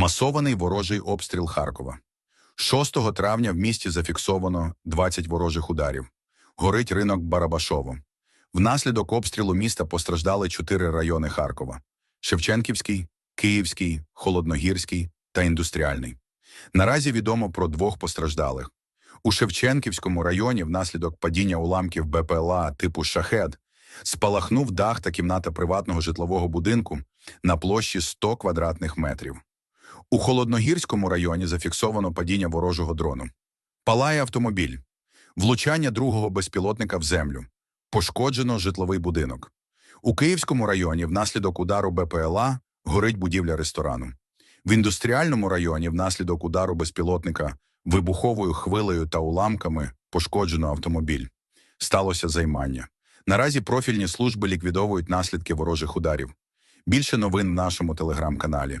Масований ворожий обстріл Харкова. 6 травня в місті зафіксовано 20 ворожих ударів. Горить ринок Барабашово. Внаслідок обстрілу міста постраждали чотири райони Харкова: Шевченківський, Київський, Холодногірський та Індустріальний. Наразі відомо про двох постраждалих. У Шевченківському районі внаслідок падіння уламків БПЛА типу «Шахед» спалахнув дах та кімната приватного житлового будинку на площі 100 квадратних метрів. У Холодногірському районі зафіксовано падіння ворожого дрону. Палає автомобіль. Влучання другого безпілотника в землю. Пошкоджено житловий будинок. У Київському районі внаслідок удару БПЛА горить будівля ресторану. В індустріальному районі внаслідок удару безпілотника вибуховою хвилею та уламками пошкоджено автомобіль. Сталося займання. Наразі профільні служби ліквідовують наслідки ворожих ударів. Більше новин в нашому телеграм-каналі.